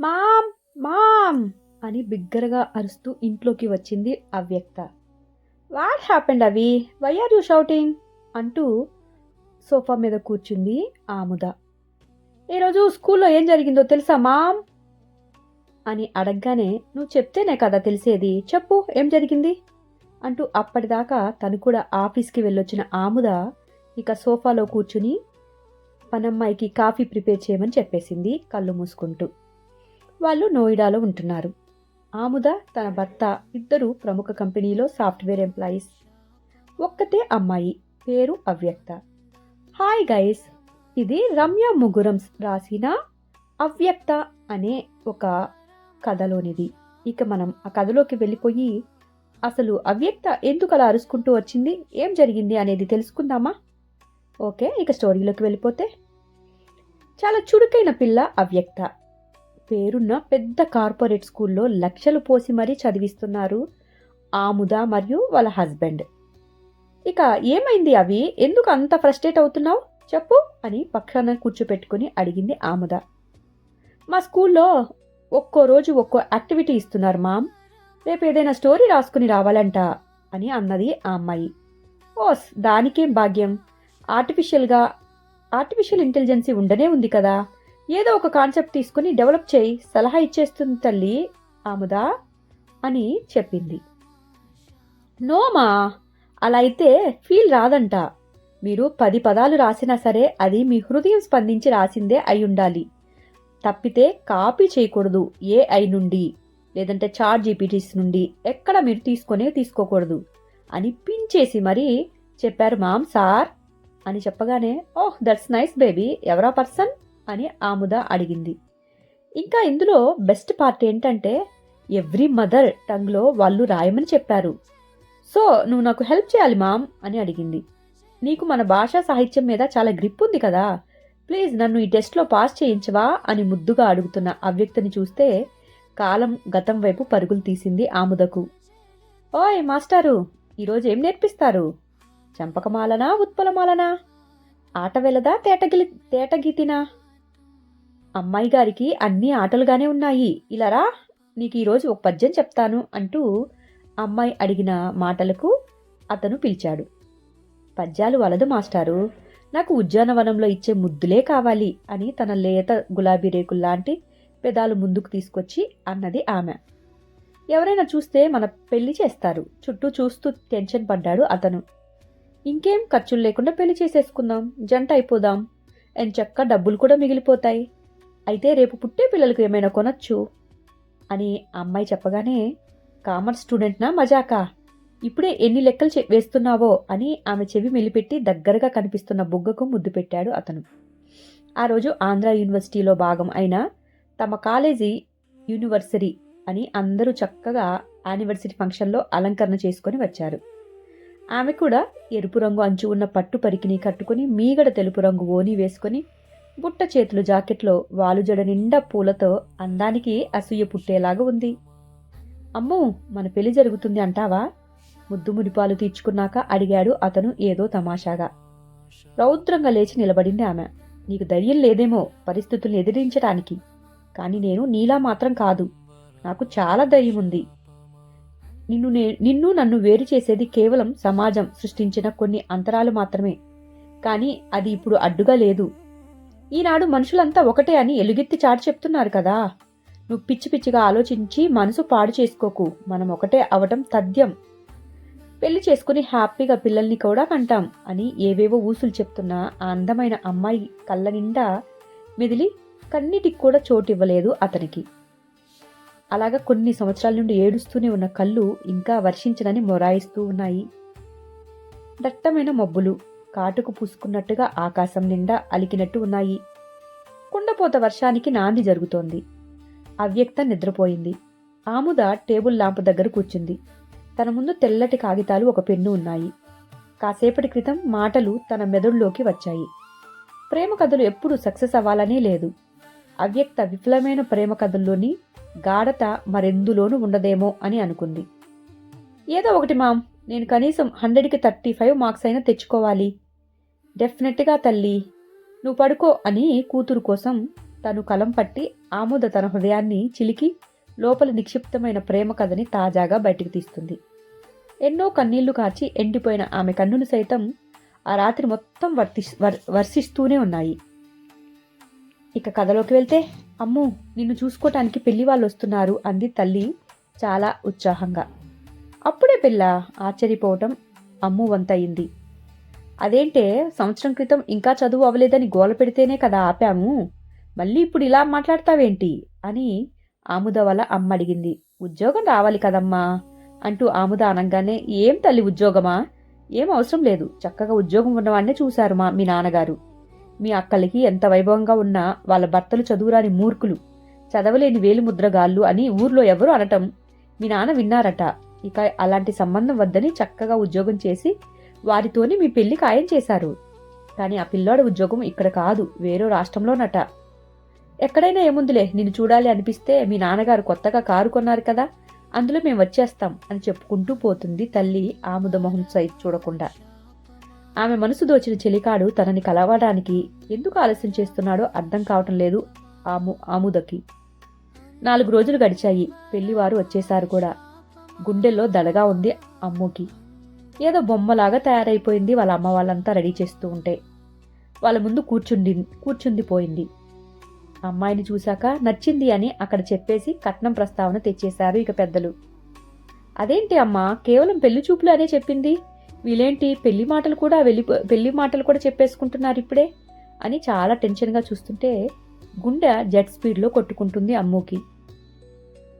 Ma'am ma'am అని బిగ్గరగా అరుస్తూ ఇంట్లోకి వచ్చింది అవ్యక్త. వాట్ హ్యాపెండ్ అవి? Why are you shouting? అంటూ సోఫా మీద కూర్చుంది ఆముద. ఈరోజు స్కూల్లో ఏం జరిగిందో తెలుసా మామ్? అని అడగగానే నువ్వు చెప్తేనే కదా తెలిసేది. చెప్పు ఏం జరిగింది? అంటూ అప్పటిదాకా తను కూడా ఆఫీస్కి వెళ్ళొచ్చిన ఆముద ఇక సోఫాలో కూర్చుని పనమ్మాయికి కాఫీ ప్రిపేర్ చేయమని చెప్పేసింది కళ్ళు మూసుకుంటూ. వాళ్ళు నోయిడాలో ఉంటున్నారు. ఆముద తన భర్త ఇద్దరు ప్రముఖ కంపెనీలో సాఫ్ట్వేర్ ఎంప్లాయీస్. ఒక్కతే అమ్మాయి పేరు అవ్యక్త. హాయ్ గైస్ ఇది రమ్య ముగురం రాసిన అవ్యక్త అనే ఒక కథలోనిది. ఇక మనం ఆ కథలోకి వెళ్ళిపోయి అసలు అవ్యక్త ఎందుకు అలా అరుచుకుంటూ వచ్చింది ఏం జరిగింది అనేది తెలుసుకుందామా? ఓకే ఇక స్టోరీలోకి వెళ్ళిపోతే. చాలా చురుకైన పిల్ల అవ్యక్త. పేరున్న పెద్ద కార్పొరేట్ స్కూల్లో లక్షలు పోసి మరీ చదివిస్తున్నారు. ఆముద మరియు వాళ్ళ హస్బెండ్. ఇక ఏమైంది అవి? ఎందుకు అంత ఫ్రస్ట్రేట్ అవుతున్నావు? చెప్పు అని పక్షాన కూర్చోపెట్టుకుని అడిగింది ఆముద మా స్కూల్లో ఒక్కో రోజు ఒక్కో యాక్టివిటీ ఇస్తున్నారు మామ్. రేపు ఏదైనా స్టోరీ రాసుకుని రావాలంట అని అన్నది ఆ అమ్మాయి. ఓస్ దానికేం భాగ్యం? ఆర్టిఫిషియల్గా ఆర్టిఫిషియల్ ఇంటెలిజెన్సీ ఉండనే ఉంది కదా. ఏదో ఒక కాన్సెప్ట్ తీసుకుని డెవలప్ చేయి సలహా ఇచ్చేస్తుంది తల్లి ఆముదా అని చెప్పింది. నోమా అలా అయితే ఫీల్ రాదంట. మీరు పది పదాలు రాసినా సరే అది మీ హృదయం స్పందించి రాసిందే అయి ఉండాలి. తప్పితే కాపీ చేయకూడదు ఏఐ నుండి లేదంటే చార్ జీపీటీస్ నుండి ఎక్కడ మీరు తీసుకొనే తీసుకోకూడదు అని పించేసి మరీ చెప్పారు మామ్ సార్ అని చెప్పగానే ఓహ్ దట్స్ నైస్ బేబీ ఎవరా పర్సన్? అని ఆముద అడిగింది. ఇంకా ఇందులో బెస్ట్ పార్ట్ ఏంటంటే ఎవ్రీ మదర్ టంగ్లో వాళ్ళు రాయమని చెప్పారు. సో నువ్వు నాకు హెల్ప్ చేయాలి మామ్ అని అడిగింది. నీకు మన భాషా సాహిత్యం మీద చాలా గ్రిప్ ఉంది కదా ప్లీజ్ నన్ను ఈ టెస్ట్లో పాస్ చేయించవా అని ముద్దుగా అడుగుతున్న అవ్యక్తిని చూస్తే కాలం గతం వైపు పరుగులు తీసింది ఆముదకు. ఓయ్ మాస్టారు ఈరోజు ఏం నేర్పిస్తారు? చంపకమాలనా ఉత్పలమాలనా? ఆట వెలదా తేటగిలి తేటగీతినా? అమ్మాయి గారికి అన్ని ఆటలుగానే ఉన్నాయి. ఇలారా? నీకు ఈరోజు ఒక పద్యం చెప్తాను అంటూ అమ్మాయి అడిగిన మాటలకు అతను పిలిచాడు. పద్యాలు వలదు మాస్టారు. నాకు ఉద్యానవనంలో ఇచ్చే ముద్దులే కావాలి అని తన లేత గులాబీ రేకుల్లాంటి పెదాలు ముందుకు తీసుకొచ్చి అన్నది ఆమె. ఎవరైనా చూస్తే మన పెళ్ళి చేస్తారు. చుట్టూ చూస్తూ టెన్షన్ పడ్డాడు అతను. ఇంకేం ఖర్చులు లేకుండా పెళ్ళి చేసేసుకుందాం. జంట అయిపోదాం. ఎంచక్క డబ్బులు కూడా మిగిలిపోతాయి. అయితే రేపు పుట్టే పిల్లలకు ఏమైనా కొనొచ్చు? అని అమ్మాయి చెప్పగానే కామర్స్ స్టూడెంట్నా మజాకా? ఇప్పుడే ఎన్ని లెక్కలు వేస్తున్నావో? అని ఆమె చెవి మెలిపెట్టి దగ్గరగా కనిపిస్తున్న బుగ్గకు ముద్దు పెట్టాడు అతను. ఆ రోజు ఆంధ్ర యూనివర్సిటీలో భాగం అయిన తమ కాలేజీ యూనివర్సరీ అని అందరూ చక్కగా యానివర్సిటీ ఫంక్షన్లో అలంకరణ చేసుకొని వచ్చారు. ఆమె కూడా ఎరుపు రంగు అంచు ఉన్న పట్టు పరికిని కట్టుకుని మీగడ తెలుపు రంగు ఓని వేసుకొని బుట్ట చేతులు జాకెట్లో వాలుజడ నిండా పూలతో అందానికి అసూయ పుట్టేలాగా ఉంది. అమ్మో మన పెళ్ళి జరుగుతుంది అంటావా? ముద్దు మునిపాలు తీర్చుకున్నాక అడిగాడు అతను ఏదో తమాషాగా. రౌద్రంగా లేచి నిలబడింది ఆమె. నీకు ధైర్యం లేదేమో పరిస్థితుల్ని ఎదిరించడానికి కానీ నేను నీలా మాత్రం కాదు. నాకు చాలా ధైర్యం ఉంది. నిన్ను నే నిన్ను నన్ను వేరు చేసేది కేవలం సమాజం సృష్టించిన కొన్ని అంతరాలు మాత్రమే. కానీ అది ఇప్పుడు అడ్డుగా లేదు. ఈనాడు మనుషులంతా ఒకటే అని ఎలుగెత్తి చాటి చెప్తున్నారు కదా. నువ్వు పిచ్చి పిచ్చిగా ఆలోచించి మనసు పాడు చేసుకోకు. మనం ఒకటే అవటం తథ్యం. పెళ్ళి చేసుకుని హ్యాపీగా పిల్లల్ని కూడా కంటాం అని ఏవేవో ఊసులు చెప్తున్న ఆ అందమైన అమ్మాయి కళ్ళ నిండా మెదిలి కన్నిటికి కూడా చోటు ఇవ్వలేదు అతనికి. అలాగా కొన్ని సంవత్సరాల నుండి ఏడుస్తూనే ఉన్న కళ్ళు ఇంకా వర్షించనని మొరాయిస్తూ ఉన్నాయి. దట్టమైన మబ్బులు కాటుకు పూసుకున్నట్టుగా ఆకాశం నిండా అలికినట్టు ఉన్నాయి. కుండపోత వర్షానికి నాంది జరుగుతోంది. అవ్యక్త నిద్రపోయింది. ఆముద టేబుల్ ల్యాంప్ దగ్గర కూర్చుంది. తన ముందు తెల్లటి కాగితాలు ఒక పెన్ను ఉన్నాయి. కాసేపటి క్రితం మాటలు తన మెదడులోకి వచ్చాయి. ప్రేమ కథలు ఎప్పుడూ సక్సెస్ అవ్వాలనే లేదు. అవ్యక్త విఫలమైన ప్రేమ కథల్లోని గాఢత మరెందులోనూ ఉండదేమో అని అనుకుంది. ఏదో ఒకటి మామ్ నేను కనీసం హండ్రెడ్కి థర్టీ ఫైవ్ మార్క్స్ అయినా తెచ్చుకోవాలి. డెఫినెట్గా తల్లి. నువ్వు పడుకో అని కూతురు కోసం తను కలం పట్టి ఆమోద తన హృదయాన్ని చిలికి లోపల నిక్షిప్తమైన ప్రేమ కథని తాజాగా బయటికి తీస్తుంది. ఎన్నో కన్నీళ్ళు కాచి ఎండిపోయిన ఆమె కన్నును సైతం ఆ రాత్రి మొత్తం వర్తి వర్- వర్షిస్తూనే ఉన్నాయి. ఇక కథలోకి వెళ్తే అమ్ము నిన్ను చూసుకోవటానికి పెళ్ళి వాళ్ళు వస్తున్నారు అంది తల్లి చాలా ఉత్సాహంగా. అప్పుడే పిల్ల ఆశ్చర్యపోవటం అమ్ము వంతయింది అదేంటే సంవత్సరం క్రితం ఇంకా చదువు అవ్వలేదని గోల పెడితేనే కదా ఆపాము. మళ్ళీ ఇప్పుడు ఇలా మాట్లాడతావేంటి? అని ఆముద వల్ల అమ్మ అడిగింది ఉద్యోగం రావాలి కదమ్మా! అంటూ ఆముద అనగానే ఏం తల్లి ఉద్యోగమా? ఏం అవసరం లేదు. చక్కగా ఉద్యోగం ఉన్నవాడినే చూశారు మా మీ నాన్నగారు. మీ అక్కలకి ఎంత వైభవంగా ఉన్నా వాళ్ళ భర్తలు చదువురాని మూర్ఖులు. చదవలేని వేలిముద్రగాళ్ళు అని ఊర్లో ఎవరు అనటం మీ నాన్న విన్నారట. ఇక అలాంటి సంబంధం వద్దని చక్కగా ఉద్యోగం చేసి వారితోనే మీ పెళ్ళి ఖాయం చేశారు. కానీ ఆ పిల్లోడి ఉద్యోగం ఇక్కడ కాదు వేరే రాష్ట్రంలోనట. ఎక్కడైనా ఏముందిలే నిన్ను చూడాలి అనిపిస్తే మీ నాన్నగారు కొత్తగా కారు కొన్నారు కదా అందులో మేము వచ్చేస్తాం అని చెప్పుకుంటూ పోతుంది తల్లి ఆముద మొహం చూడకుండా. ఆమె మనసు దోచిన చెలికాడు తనని కలవడానికి ఎందుకు ఆలస్యం చేస్తున్నాడో అర్థం కావటం లేదు ఆము ఆముదకి. నాలుగు రోజులు గడిచాయి పెళ్ళివారు వచ్చేశారు కూడా. గుండెల్లో దడగా ఉంది అమ్ముకి. ఏదో బొమ్మలాగా తయారైపోయింది వాళ్ళ అమ్మ వాళ్ళంతా రెడీ చేస్తూ ఉంటే. వాళ్ళ ముందు కూర్చుండి కూర్చుంది పోయింది అమ్మాయిని చూశాక నచ్చింది అని అక్కడ చెప్పేసి కట్నం ప్రస్తావన తెచ్చేశారు ఇక పెద్దలు. అదేంటి అమ్మా కేవలం పెళ్ళి చూపులు అనే చెప్పింది? వీళ్ళేంటి పెళ్ళి మాటలు కూడా వెళ్ళి పెళ్ళి మాటలు కూడా చెప్పేసుకుంటున్నారు ఇప్పుడే? అని చాలా టెన్షన్గా చూస్తుంటే గుండె జెట్ స్పీడ్లో కొట్టుకుంటుంది అమ్ముకి.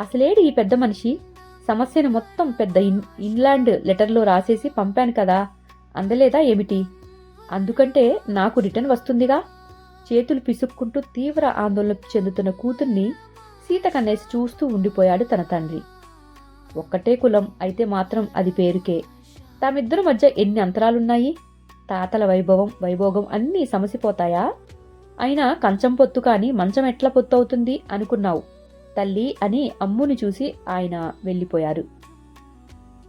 అసలేడు ఈ పెద్ద మనిషి? సమస్యను మొత్తం పెద్ద ఇన్ ఇన్లాండ్ లెటర్లో రాసేసి పంపాను కదా అందలేదా ఏమిటి? అందుకంటే నాకు రిటర్న్ వస్తుందిగా. చేతులు పిసుక్కుంటూ తీవ్ర ఆందోళన చెందుతున్న కూతుర్ని సీత కన్నేసి చూస్తూ ఉండిపోయాడు తన తండ్రి. ఒక్కటే కులం అయితే మాత్రం అది పేరుకే. తామిద్దరి మధ్య ఎన్ని అంతరాలున్నాయి? తాతల వైభవం వైభోగం అన్నీ సమసిపోతాయా? అయినా కంచం పొత్తు కానీ మంచం ఎట్లా పొత్తు అవుతుంది అనుకున్నావు. తల్లి అని అమ్ముని చూసి ఆయన వెళ్ళిపోయారు.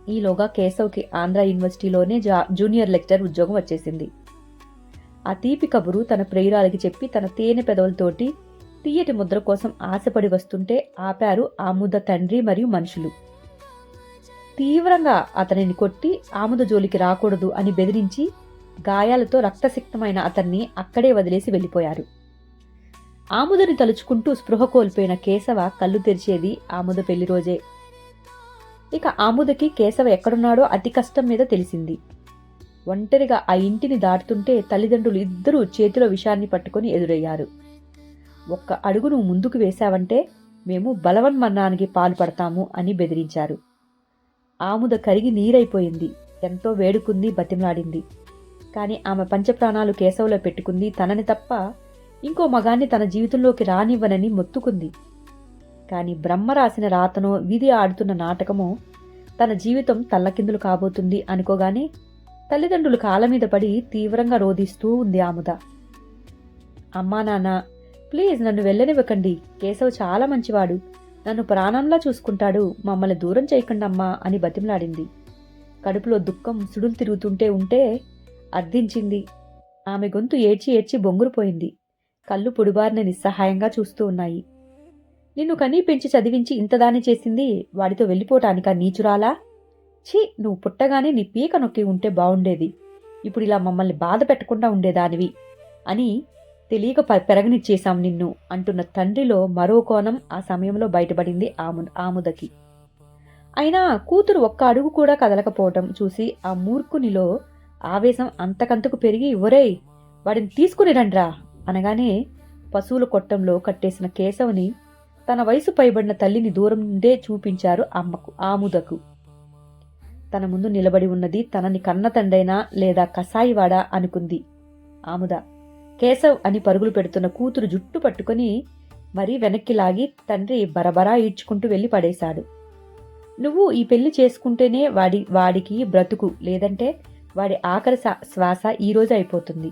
ఈలోగా కేశవ్కి ఆంధ్ర యూనివర్సిటీలోనే జా- జూనియర్ లెక్చర్ ఉద్యోగం వచ్చేసింది. ఆ తీపి కబురు తన ప్రియురాలికి చెప్పి తన తేనె పెదవులతోటి తీయటి ముద్ర కోసం ఆశపడి వస్తుంటే ఆపారు ఆముద తండ్రి మరియు మనుషులు. తీవ్రంగా అతనిని కొట్టి ఆముద జోలికి రాకూడదు అని బెదిరించి గాయాలతో రక్తసిక్తమైన అతన్ని అక్కడే వదిలేసి వెళ్ళిపోయారు. ఆముదని తలుచుకుంటూ స్పృహ కోల్పోయిన కేశవ కళ్ళు తెరిచేది ఆముద పెళ్ళి రోజే. ఇక ఆముదకి కేశవ ఎక్కడున్నాడో అతి కష్టం మీద తెలిసింది. ఒంటరిగా ఆ ఇంటిని దాటుతుంటే తల్లిదండ్రులు ఇద్దరూ చేతిలో విషాన్ని పట్టుకొని ఎదురయ్యారు. ఒక్క అడుగును ముందుకు వేశావంటే మేము బలవన్మరణానికి పాల్పడతాము అని బెదిరించారు. ఆముద కరిగి నీరైపోయింది. ఎంతో వేడుకుంది బతిమలాడింది. కానీ ఆమె పంచప్రాణాలు కేశవులో పెట్టుకుంది తనని తప్ప ఇంకో మగాన్ని తన జీవితంలోకి రానివ్వనని మొత్తుకుంది. కానీ బ్రహ్మ రాసిన రాతనో విధి ఆడుతున్న నాటకమో తన జీవితం తల్లకిందులు కాబోతుంది అనుకోగానే తల్లిదండ్రులు కాళ్ళ మీద పడి తీవ్రంగా రోధిస్తూ ఉంది ఆముద. అమ్మా నాన్న ప్లీజ్ నన్ను వెళ్ళనివ్వకండి. కేశవ్ చాలా మంచివాడు. నన్ను ప్రాణంలా చూసుకుంటాడు. మమ్మల్ని దూరం చేయకండి అమ్మా అని బతిమలాడింది. కడుపులో దుఃఖం సుడులు తిరుగుతుంటే ఉంటే అర్థించింది. ఆమె గొంతు ఏడ్చి ఏడ్చి బొంగురుపోయింది. కళ్ళు పొడిబారిన నిస్సహాయంగా చూస్తూ ఉన్నాయి. నిన్ను కనీ పెంచి చదివించి ఇంతదాని చేసింది వాడితో వెళ్ళిపోటానికా నీచురాలా? ఛీ నువ్వు పుట్టగానే నీ పీక నొక్కి ఉంటే బావుండేది. ఇప్పుడు ఇలా మమ్మల్ని బాధ పెట్టకుండా ఉండేదానివి అని తెలియక పెరగనిచ్చేశాం నిన్ను అంటున్న తండ్రిలో మరో కోణం ఆ సమయంలో బయటపడింది ఆము ఆముదకి. అయినా కూతురు ఒక్క అడుగు కూడా కదలకపోవటం చూసి ఆ మూర్ఖునిలో ఆవేశం అంతకంతకు పెరిగి ఒరేయ్ వాడిని తీసుకుని రండ్రా అనగానే పశువుల కొట్టంలో కట్టేసిన కేశవని తన వయసు పైబడిన తల్లిని దూరం నుండే చూపించారు అమ్మకు ఆముదకు. తన ముందు నిలబడి ఉన్నది తనని కన్నతండైనా లేదా కసాయివాడా అనుకుంది ఆముద. కేశవ్ అని పరుగులు పెడుతున్న కూతురు జుట్టు పట్టుకొని మరీ వెనక్కి లాగి తండ్రి బరబరా ఈడ్చుకుంటూ వెళ్ళి పడేశాడు. నువ్వు ఈ పెళ్ళి చేసుకుంటేనే వాడి వాడికి బ్రతుకు లేదంటే వాడి ఆఖరి శ్వాస ఈ రోజు అయిపోతుంది.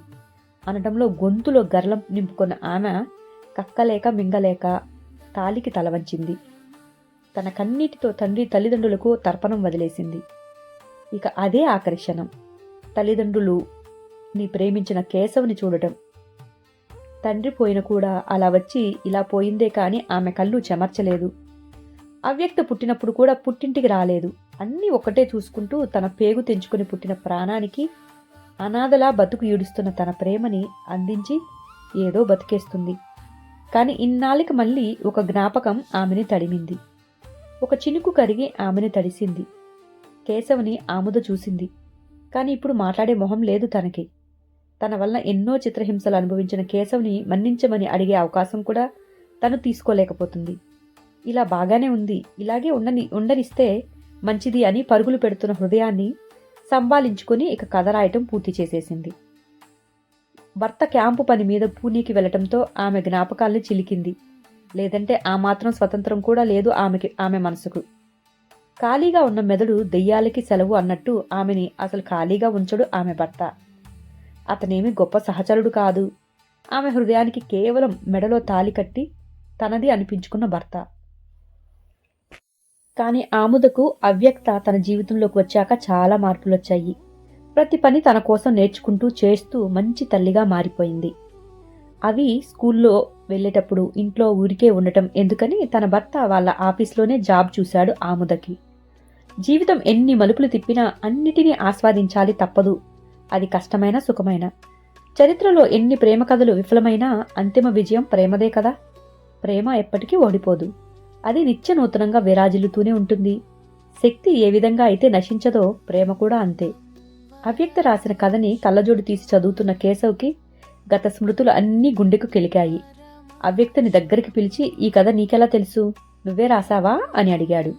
అనడంలో గొంతులో గర్లం నింపుకున్న ఆమె కక్కలేక మింగలేక తాలికి తలవంచింది తన కన్నీటితో తండ్రి తల్లిదండ్రులకు తర్పణం వదిలేసింది. ఇక అదే ఆకర్షణం తల్లిదండ్రులు నీ ప్రేమించిన కేశవుని చూడటం. తండ్రి పోయిన కూడా అలా వచ్చి ఇలా పోయిందే కానీ ఆమె కళ్ళు చెమర్చలేదు. అవ్యక్త పుట్టినప్పుడు కూడా పుట్టింటికి రాలేదు. అన్నీ ఒక్కటే చూసుకుంటూ తన పేగు తెంచుకుని పుట్టిన ప్రాణానికి అనాథలా బతుకు ఈడుస్తున్న తన ప్రేమని అందించి ఏదో బతికేస్తుంది. కానీ ఇన్నాళ్ళకి మళ్ళీ ఒక జ్ఞాపకం ఆమెని తడిమింది. ఒక చినుకు కరిగి ఆమెని తడిసింది. కేశవుని ఆముద చూసింది. కానీ ఇప్పుడు మాట్లాడే మొహం లేదు తనకి. తన వల్ల ఎన్నో చిత్రహింసలు అనుభవించిన కేశవుని మన్నించమని అడిగే అవకాశం కూడా తను తీసుకోలేకపోతుంది. ఇలా బాగానే ఉంది. ఇలాగే ఉండని ఉండనిస్తే మంచిది అని పరుగులు పెడుతున్న హృదయాన్ని సంభాలించుకుని ఇక కథ రాయటం పూర్తి చేసేసింది. భర్త క్యాంపు పని మీద పూణేకి వెళ్ళటంతో ఆమె జ్ఞాపకాల్ని చిలికింది. లేదంటే ఆ మాత్రం స్వతంత్రం కూడా లేదు ఆమెకి ఆమె మనసుకు. ఖాళీగా ఉన్న మెదడు దెయ్యాలకి సెలవు అన్నట్టు ఆమెని అసలు ఖాళీగా ఉంచడు ఆమె భర్త. అతనేమి గొప్ప సహచరుడు కాదు. ఆమె హృదయానికి కేవలం మెడలో తాలి కట్టి తనది అనిపించుకున్న భర్త. కానీ ఆముదకు అవ్యక్త తన జీవితంలోకి వచ్చాక చాలా మార్పులు వచ్చాయి ప్రతి పని తన కోసం నేర్చుకుంటూ చేస్తూ మంచి తల్లిగా మారిపోయింది. అవి స్కూల్లో వెళ్ళేటప్పుడు ఇంట్లో ఊరికే ఉండటం ఎందుకని తన భర్త వాళ్ళ ఆఫీస్లోనే జాబ్ చూశాడు ఆముదకి. జీవితం ఎన్ని మలుపులు తిప్పినా అన్నిటినీ ఆస్వాదించాలి తప్పదు. అది కష్టమైన సుఖమైన. చరిత్రలో ఎన్ని ప్రేమ కథలు విఫలమైనా అంతిమ విజయం ప్రేమదే కదా. ప్రేమ ఎప్పటికీ ఓడిపోదు. అది నిత్య నూతనంగా విరాజిల్లుతూనే ఉంటుంది. శక్తి ఏ విధంగా అయితే నశించదో ప్రేమ కూడా అంతే. అవ్యక్త రాసిన కథని కళ్ళజోడు తీసి చదువుతున్న కేశవ్కి గత స్మృతులు అన్నీ గుండెకు కెలికాయి. అవ్యక్తని దగ్గరికి పిలిచి ఈ కథ నీకెలా తెలుసు? నువ్వే రాసావా? అని అడిగాడు.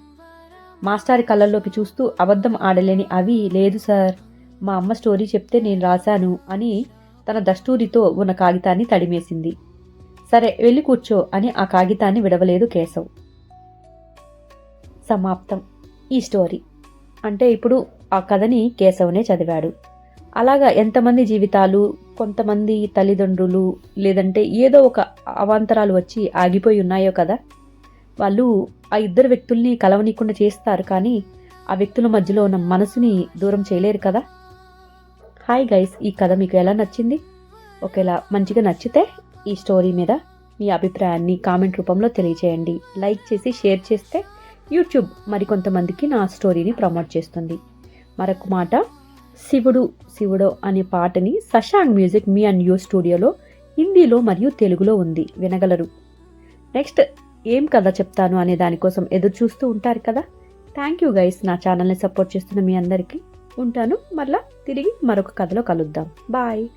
మాస్టారి కళ్ళల్లోకి చూస్తూ అబద్ధం ఆడలేని అవి లేదు సార్. మా అమ్మ స్టోరీ చెప్తే నేను రాశాను అని తన దస్తూరితో ఉన్న కాగితాన్ని తడిమేసింది. సరే వెళ్ళి కూర్చో అని ఆ కాగితాన్ని విడవలేదు కేశవ్. సమాప్తం. ఈ స్టోరీ. అంటే ఇప్పుడు ఆ కథని కేశవనే చదివాడు. అలాగా ఎంతమంది జీవితాలు కొంతమంది తల్లిదండ్రులు లేదంటే ఏదో ఒక అవాంతరాలు వచ్చి ఆగిపోయి ఉన్నాయో కదా? వాళ్ళు ఆ ఇద్దరు వ్యక్తుల్ని కలవనీయకుండా చేస్తారు కానీ ఆ వ్యక్తుల మధ్యలో ఉన్న మనసుని దూరం చేయలేరు కదా? హాయ్ గైస్ ఈ కథ మీకు ఎలా నచ్చింది? ఒకేలా మంచిగా నచ్చితే ఈ స్టోరీ మీద మీ అభిప్రాయాన్ని కామెంట్ రూపంలో తెలియజేయండి లైక్ చేసి షేర్ చేస్తే యూట్యూబ్ మరికొంతమందికి నా స్టోరీని ప్రమోట్ చేస్తుంది. మరొక మాట శివుడు శివుడో అనే పాటని Sashang music me and you స్టూడియోలో హిందీలో మరియు తెలుగులో ఉంది. వినగలరు. నెక్స్ట్ ఏం కథ చెప్తాను అనే దానికోసం ఎదురు చూస్తూ ఉంటారు కదా? Thank you guys. నా ఛానల్ని సపోర్ట్ చేస్తున్న మీ అందరికీ ఉంటాను. మళ్ళా తిరిగి మరొక కథలో కలుద్దాం. బాయ్.